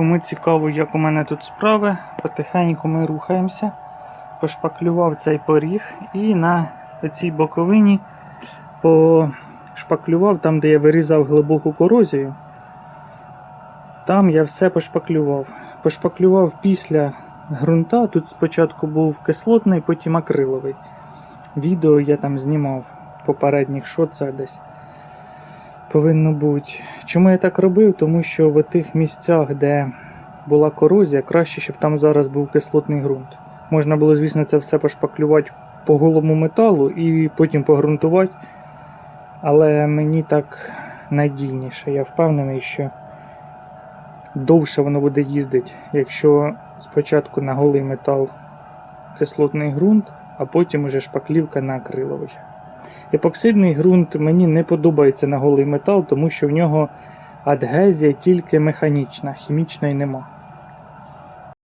Кому цікаво, як у мене тут справи, потихеньку ми рухаємося. Пошпаклював цей поріг і на цій боковині пошпаклював там, де я вирізав глибоку корозію. Там я все пошпаклював. Пошпаклював після ґрунта. Тут спочатку був кислотний, потім акриловий. Відео я там знімав попередніх, що десь повинно бути. Чому я так робив? Тому що в тих місцях, де була корозія, краще, щоб там зараз був кислотний ґрунт. Можна було, звісно, це все пошпаклювати по голому металу і потім погрунтувати. Але мені так надійніше. Я впевнений, що довше воно буде їздити, якщо спочатку на голий метал кислотний ґрунт, а потім уже шпаклівка на акриловий. Епоксидний ґрунт мені не подобається на голий метал, тому що в нього адгезія тільки механічна, хімічної нема.